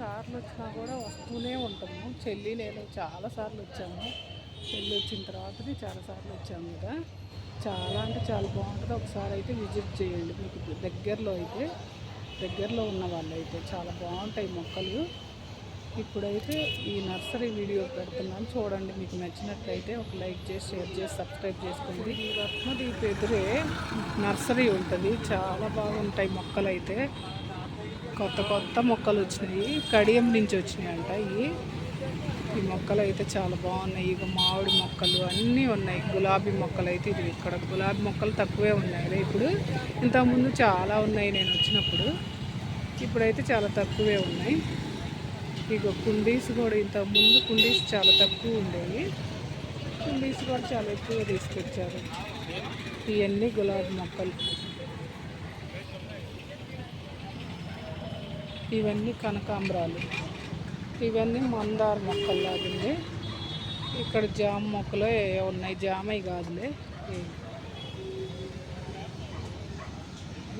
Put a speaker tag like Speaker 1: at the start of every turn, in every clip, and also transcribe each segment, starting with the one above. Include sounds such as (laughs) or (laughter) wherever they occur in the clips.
Speaker 1: సార్లు వచ్చినా కూడా వస్తూనే ఉంటాము. చెల్లి నేను చాలా సార్లు వచ్చాము చెల్లి వచ్చిన తర్వాతనే చాలా సార్లు వచ్చాము కదా. చాలా అంటే చాలా బాగుంటుంది. ఒకసారి అయితే విజిట్ చేయండి మీకు దగ్గరలో అయితే. దగ్గరలో ఉన్న వాళ్ళు అయితే చాలా బాగుంటాయి మొక్కలు. ఇప్పుడైతే ఈ నర్సరీ వీడియో పెడుతున్నాను. చూడండి మీకు నచ్చినట్లయితే ఒక లైక్ చేసి షేర్ చేసి సబ్స్క్రైబ్ చేసుకోండి. ఈ రత్నదీప్ ఎదురే నర్సరీ ఉంటుంది. చాలా బాగుంటాయి మొక్కలు అయితే కొత్త కొత్త మొక్కలు వచ్చినాయి. కడియం నుంచి వచ్చినాయి అంట ఇవి. ఈ మొక్కలు అయితే చాలా బాగున్నాయి. ఇక మామిడి మొక్కలు అన్నీ ఉన్నాయి. గులాబీ మొక్కలు అయితే ఇది ఇక్కడ. గులాబీ మొక్కలు తక్కువే ఉన్నాయి ఇప్పుడు. ఇంతకుముందు చాలా ఉన్నాయి నేను వచ్చినప్పుడు. ఇప్పుడైతే చాలా తక్కువే ఉన్నాయి. ఇక కుండీస్ కూడా ఇంతకుముందు కుండీస్ చాలా తక్కువ ఉండేవి. కుండీస్ కూడా చాలా ఎక్కువ తీసుకొచ్చారు. ఇవన్నీ గులాబీ మొక్కలు. ఇవన్నీ కనకాంబరాలు. ఇవన్నీ మందార మొక్కల్లాగుంది ఇక్కడ జామ మొక్కలు ఉన్నాయి? జామై కాదులే ఇవి.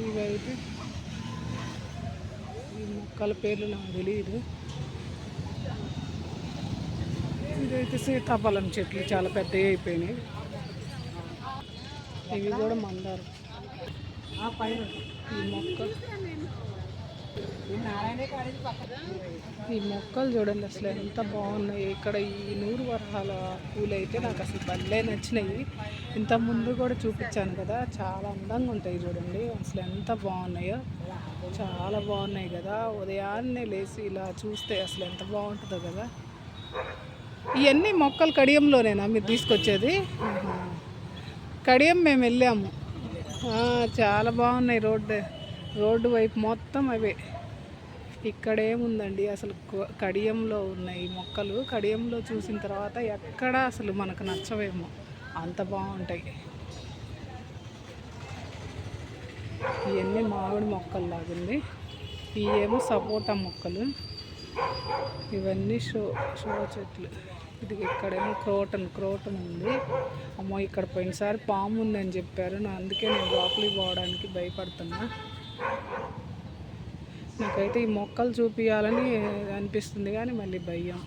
Speaker 1: ఇవైతే ఈ మొక్కల పేర్లు నాకు తెలియదు ఇదైతే సీతాఫలం చెట్లు చాలా పెద్దవి అయిపోయినాయి. ఇవి కూడా మందారం. ఈ మొక్క ఈ మొక్కలు చూడండి అసలు ఎంత బాగున్నాయి. ఇక్కడ ఈ నూరు వరహాల పూలు అయితే నాకు అసలు భలే నచ్చినాయి. ఇంత ముందు కూడా చూపించాను కదా చాలా అందంగా ఉంటాయి చూడండి. అసలు ఎంత బాగున్నాయో. చాలా బాగున్నాయి కదా. ఉదయాన్నే లేచి ఇలా చూస్తే అసలు ఎంత బాగుంటుందో కదా. ఇవన్నీ మొక్కలు కడియంలోనేనా మీరు తీసుకొచ్చేది? కడియం మేము వెళ్ళాము. చాలా బాగున్నాయి రోడ్డు. రోడ్డు వైపు మొత్తం అవే. ఇక్కడేముందండి? అసలు కడియంలో ఉన్నాయి మొక్కలు. కడియంలో చూసిన తర్వాత ఎక్కడ అసలు మనకు నచ్చవేమో. అంత బాగుంటాయి. ఇవన్నీ మామిడి మొక్కలు లాగుంది ఇవేమో సపోటా మొక్కలు. ఇవన్నీ షో షో చెట్లు. ఇది ఇక్కడేమో క్రోటన్ క్రోటన్ ఉంది. అమ్మో ఇక్కడ పోయినసారి పాము ఉందని చెప్పారు. నా అందుకే నేను లోపలికి పోవడానికి భయపడుతున్నా. నాకైతే ఈ మొక్కలు చూపించాలని అనిపిస్తుంది కానీ మళ్ళీ భయం.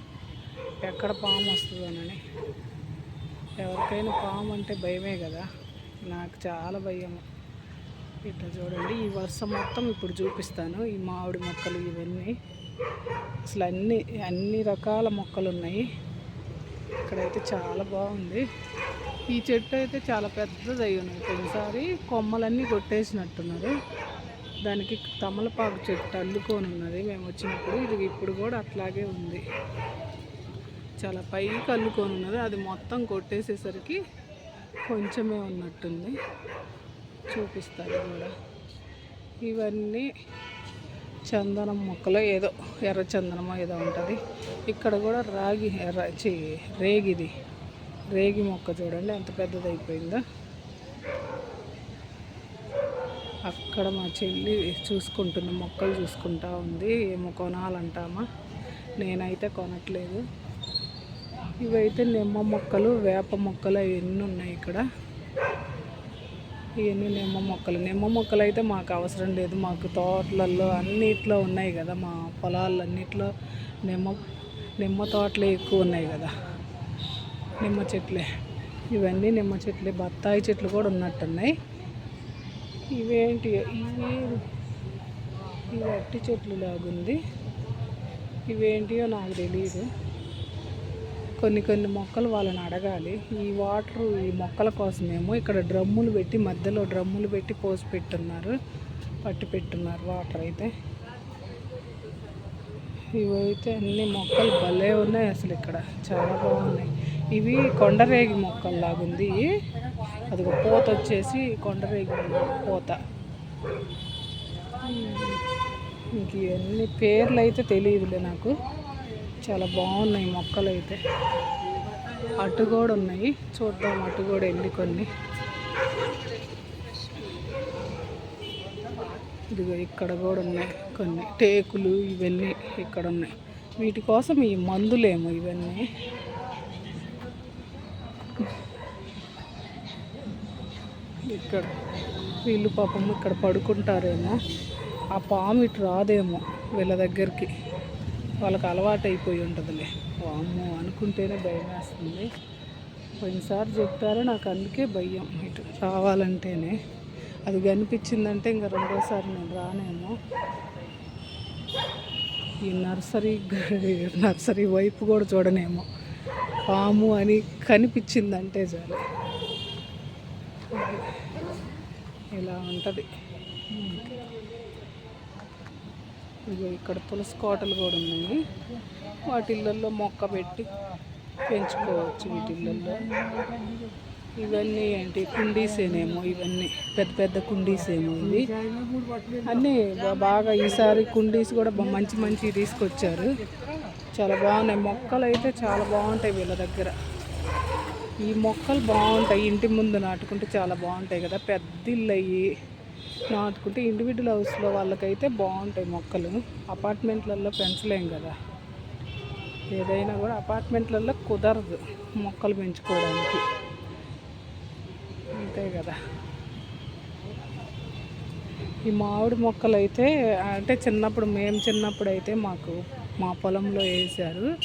Speaker 1: ఎక్కడ పాము వస్తుందోనని. ఎవరికైనా పాము అంటే భయమే కదా. నాకు చాలా భయం. ఇట్లా చూడండి ఈ వరుస మొత్తం ఇప్పుడు చూపిస్తాను. ఈ మామిడి మొక్కలు ఇవన్నీ. అసలు అన్ని అన్ని రకాల మొక్కలు ఉన్నాయి. ఇక్కడైతే చాలా బాగుంది. ఈ చెట్టు అయితే చాలా పెద్దది అయి ఉన్నది పోయినసారి కొమ్మలన్నీ కొట్టేసినట్టున్నారు. దానికి తమలపాకు చెట్టు అల్లుకొని ఉన్నది. మేము వచ్చినప్పుడు ఇది ఇప్పుడు కూడా అట్లాగే ఉంది. చాలా పైకి అల్లుకొని ఉన్నది. అది మొత్తం కొట్టేసేసరికి కొంచెమే ఉన్నట్టుంది. చూపిస్తారు కూడా. ఇవన్నీ చందనం మొక్కలు. ఏదో ఎర్ర చందనమో ఏదో ఉంటుంది. ఇక్కడ కూడా రాగి ఎర్ర చే రేగిది. రేగి మొక్క చూడండి. ఎంత పెద్దది అయిపోయిందో అక్కడ మా చెల్లి చూసుకుంటుంది మొక్కలు చూసుకుంటా ఉంది ఏమో కొనాలంటామా? నేనైతే కొనట్లేదు. ఇవైతే నిమ్మ మొక్కలు వేప మొక్కలు అవన్నీ ఉన్నాయి ఇక్కడ. ఇవన్నీ నిమ్మ మొక్కలు. నిమ్మ మొక్కలు అయితే మాకు అవసరం లేదు. మాకు తోటలలో అన్నిట్లో ఉన్నాయి కదా మా పొలాలన్నిట్లో నిమ్మ నిమ్మ తోటలే ఎక్కువ ఉన్నాయి కదా నిమ్మ చెట్లే. ఇవన్నీ నిమ్మ చెట్లే బత్తాయి చెట్లు కూడా ఉన్నట్టున్నాయి. ఇవేంటి? ఇవి ఇవి అట్టి చెట్లు లాగుంది. ఇవేంటియో నాకు తెలియదు కొన్ని కొన్ని మొక్కలు వాళ్ళని అడగాలి. ఈ వాటర్ ఈ మొక్కల కోసమేమో ఇక్కడ డ్రమ్ములు పెట్టి మధ్యలో డ్రమ్ములు పెట్టి పోసి పెట్టున్నారు. పట్టి పెట్టున్నారు వాటర్ అయితే. ఇవైతే అన్ని మొక్కలు భలే ఉన్నాయి అసలు ఇక్కడ. చాలా బాగున్నాయి. ఇవి కొండరేగి మొక్కలు లాగుంది. అది ఒక పూత వచ్చేసి కొండరేగి పూత. ఇంక ఇవన్నీ పేర్లు అయితే తెలియదులే నాకు. చాలా బాగున్నాయి మొక్కలు అయితే. అటు కూడా ఉన్నాయి. చూద్దాం అటు కూడా వెళ్ళి కొన్ని. ఇదిగో ఇక్కడ కూడా ఉన్నాయి కొన్ని. టేకులు ఇవన్నీ ఇక్కడ ఉన్నాయి. వీటి కోసం ఈ మందులేమో ఇవన్నీ. ఇక్కడ. వీళ్ళు పాపం ఇక్కడ పడుకుంటారేమో. ఆ పాము ఇటు రాదేమో వీళ్ళ దగ్గరికి. వాళ్ళకి అలవాటు అయిపోయి ఉంటుందిలే. వామ్మో అనుకుంటేనే భయం వేస్తుంది. పోయినసారి చెప్పారు నాకు అందుకే భయం ఇటు రావాలంటేనే. అది కనిపించిందంటే ఇంకా రెండోసారి నేను రానేమో. ఈ నర్సరీ (laughs) నర్సరీ వైపు కూడా చూడనేమో. పాము అని కనిపించిందంటే చాలు. ఇలా ఉంటుంది. ఇగో ఇక్కడ తులసి కోటలు కూడా ఉన్నాయి. వాటిళ్ళల్లో మొక్క పెట్టి పెంచుకోవచ్చు వీటిళ్ళల్లో ఇవన్నీ ఏంటి? కుండీసేనేమో ఇవన్నీ. పెద్ద పెద్ద కుండీసేమో ఇవి. అన్నీ బాగా ఈసారి కుండీస్ కూడా మంచి మంచి తీసుకొచ్చారు. చాలా బాగున్నాయి. మొక్కలు అయితే చాలా బాగుంటాయి వీళ్ళ దగ్గర. ఈ మొక్కలు బాగుంటాయి. ఇంటి ముందు నాటుకుంటే చాలా బాగుంటాయి కదా. పెద్ద ఇల్లు అయ్యి నాటుకుంటే ఇండివిజువల్ హౌస్లో వాళ్ళకైతే బాగుంటాయి మొక్కలు. అపార్ట్మెంట్లలో పెంచలేం కదా. ఏదైనా కూడా అపార్ట్మెంట్లలో కుదరదు మొక్కలు పెంచుకోవడానికి. అంతే కదా. ఈ మామిడి మొక్కలు అయితే అంటే చిన్నప్పుడు మేము చిన్నప్పుడు అయితే మాకు మా పొలంలో వేసారు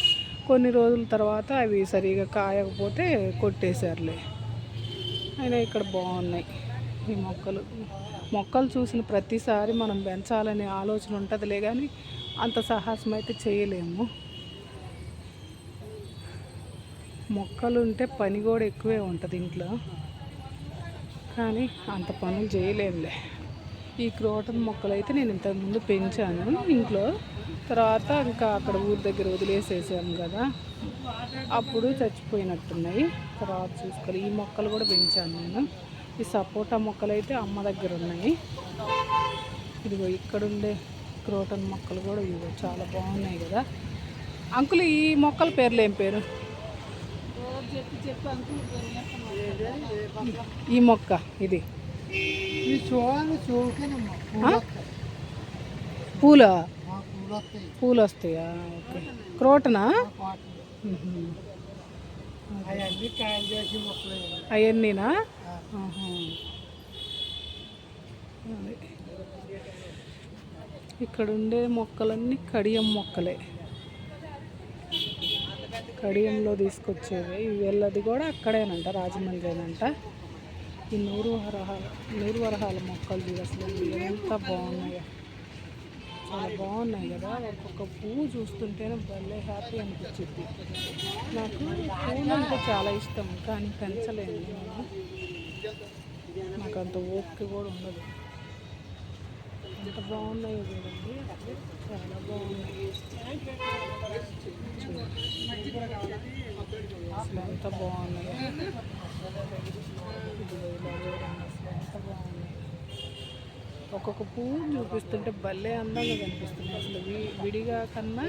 Speaker 1: కొన్ని రోజుల తర్వాత అవి సరిగా కాయకపోతే కొట్టేశారులే. అయినా ఇక్కడ బాగున్నాయి ఈ మొక్కలు. మొక్కలు చూసిన ప్రతిసారి మనం పెంచాలనే ఆలోచన ఉంటుందిలే కానీ అంత సాహసం అయితే చేయలేము. మొక్కలు ఉంటే పని కూడా ఎక్కువే ఉంటుంది ఇంట్లో. కానీ అంత పనులు చేయలేములే ఈ క్రోటన్ మొక్కలు అయితే నేను ఇంతకుముందు పెంచాను. ఇంట్లో తర్వాత ఇంకా అక్కడ ఊరి దగ్గర వదిలేసేసాము కదా. అప్పుడు చచ్చిపోయినట్టున్నాయి. తర్వాత చూసుకోవాలి. ఈ మొక్కలు కూడా పెంచాను నేను. ఈ సపోటా మొక్కలు అయితే అమ్మ దగ్గర ఉన్నాయి. ఇదిగో ఇక్కడ ఉండే క్రోటన్ మొక్కలు కూడా ఇదిగో చాలా బాగున్నాయి కదా. అంకుల్ ఈ మొక్కల పేర్లు ఏం పేరు? ఈ మొక్క ఇది? పూల?
Speaker 2: పూలు వస్తాయా
Speaker 1: ఓకే. క్రోటనా?
Speaker 2: అవన్నీ చేసి
Speaker 1: అవన్నీనా ఇక్కడ ఉండే మొక్కలన్నీ కడియం మొక్కలే. కడియంలో తీసుకొచ్చేవి. వీళ్ళది వెళ్ళది కూడా అక్కడేనంట రాజమండ్రినంట. ఈ నూరు వరహాల నూరు వరహాల మొక్కలు చూడు అసలు ఎంత బాగున్నాయో. చాలా బాగున్నాయి కదా. ఒక్కొక్క పువ్వు చూస్తుంటేనే భలే హ్యాపీ అనిపించింది. నాకు పూలు అంటే చాలా ఇష్టం కానీ పెంచలేను నేను. నాకు అంత ఓపిక కూడా ఉండదు. ఎంత బాగున్నాయో చూడండి. చాలా బాగున్నాయి. అసలు ఎంత బాగున్నాయో ఇదిగో ఇలా చూడండి అసలు ఎంత బాగున్నాయి ఒక్కొక్క పువ్వు చూపిస్తుంటే భలే అందంగా కనిపిస్తుంది. అసలు వి- విడిగా కన్నా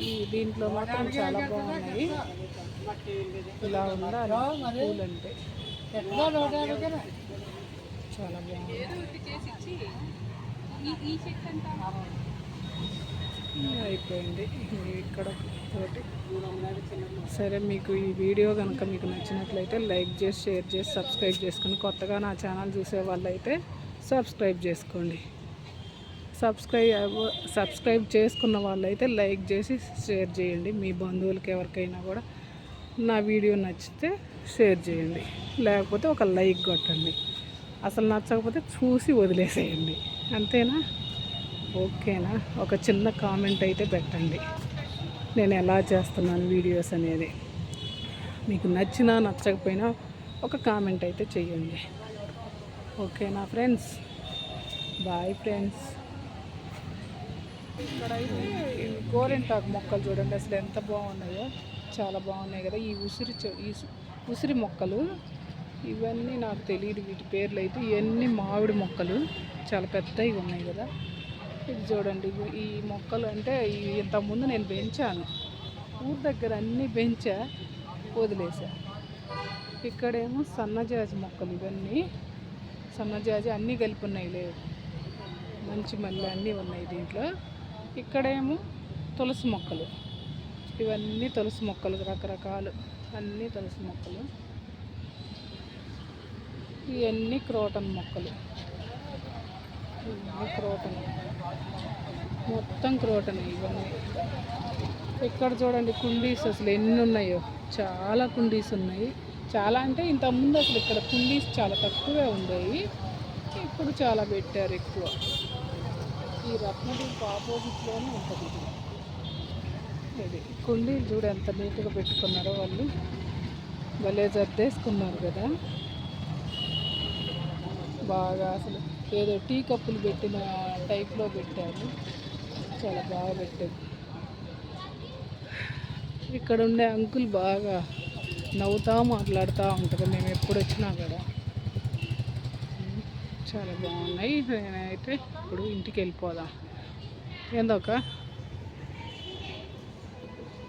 Speaker 1: ఈ దీంట్లో మాత్రం చాలా బాగున్నాయి. ఇలా ఉండాలి
Speaker 2: పూలు అంటే
Speaker 1: చాలా బాగుంది. అయిపోయింది. ఇక్కడ ఒకటి సరే మీకు ఈ వీడియో కనుక మీకు నచ్చినట్లయితే లైక్ చేసి షేర్ చేసి సబ్స్క్రైబ్ చేసుకుని కొత్తగా నా ఛానల్ చూసే వాళ్ళైతే సబ్స్క్రైబ్ చేసుకోండి. సబ్స్క్రైబ్ సబ్స్క్రైబ్ చేసుకున్న వాళ్ళైతే లైక్ చేసి షేర్ చేయండి. మీ బంధువులకి ఎవరికైనా కూడా నా వీడియో నచ్చితే షేర్ చేయండి. లేకపోతే ఒక లైక్ కొట్టండి. అసలు నచ్చకపోతే చూసి వదిలేసేయండి. అంతేనా? ఓకేనా? ఒక చిన్న కామెంట్ అయితే పెట్టండి. నేను ఎలా చేస్తున్నాను వీడియోస్ అనేది. మీకు నచ్చినా నచ్చకపోయినా ఒక కామెంట్ అయితే చేయండి. ఓకేనా ఫ్రెండ్స్. Bye friends. ఇక్కడైతే గోరింటాకు మొక్కలు చూడండి అసలు ఎంత బాగున్నాయో. చాలా బాగున్నాయి కదా ఈ ఉసిరి ఈ ఉసిరి మొక్కలు. ఇవన్నీ నాకు తెలియదు వీటి పేర్లు అయితే. ఇవన్నీ మామిడి మొక్కలు. చాలా పెద్దవి ఉన్నాయి కదా. ఇది చూడండి ఈ మొక్కలు అంటే ఇంతకుముందు నేను పెంచాను. ఊరి దగ్గర అన్నీ పెంచా వదిలేసా. ఇక్కడేమో సన్నజాజి మొక్కలు ఇవన్నీ. సన్నజాజి అన్నీ కలిపి ఉన్నాయి లేవు మంచి మల్లె అన్నీ ఉన్నాయి దీంట్లో. ఇక్కడేమో తులసి మొక్కలు. ఇవన్నీ తులసి మొక్కలు రకరకాలు. అన్నీ తులసి మొక్కలు. ఇవన్నీ క్రోటన్ మొక్కలు. ఇవన్నీ క్రోటన్. మొత్తం క్రోటన్ ఇవన్నీ. ఇక్కడ చూడండి కుండీస్ అసలు ఎన్ని ఉన్నాయో చాలా కుండీస్ ఉన్నాయి. చాలా అంటే ఇంతకుముందు అసలు ఇక్కడ కుండీస్ చాలా తక్కువే ఉండేవి. ఇప్పుడు చాలా పెట్టారు ఎక్కువ. ఈ రత్నదీప్ ఆపోజిట్లోనే ఉంటుంది ఇది. కుండీలు చూడు ఎంత నీట్గా పెట్టుకున్నారో వాళ్ళు. భలే జర్దేసుకున్నారు కదా. బాగా అసలు ఏదో టీ కప్పులు పెట్టిన టైప్లో పెట్టారు. చాలా బాగా పెట్టారు. ఇక్కడ ఉండే అంకుల్ బాగా నవ్వుతా మాట్లాడుతూ ఉంటారు మేము ఎప్పుడు వచ్చినా కూడా. చాలా బాగున్నాయి. నేనైతే ఇప్పుడు ఇంటికి వెళ్ళిపోదాం. ఏందోక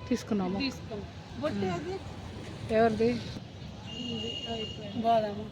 Speaker 1: తీసుకున్నాము. ఎవరిది?
Speaker 2: బాదాము.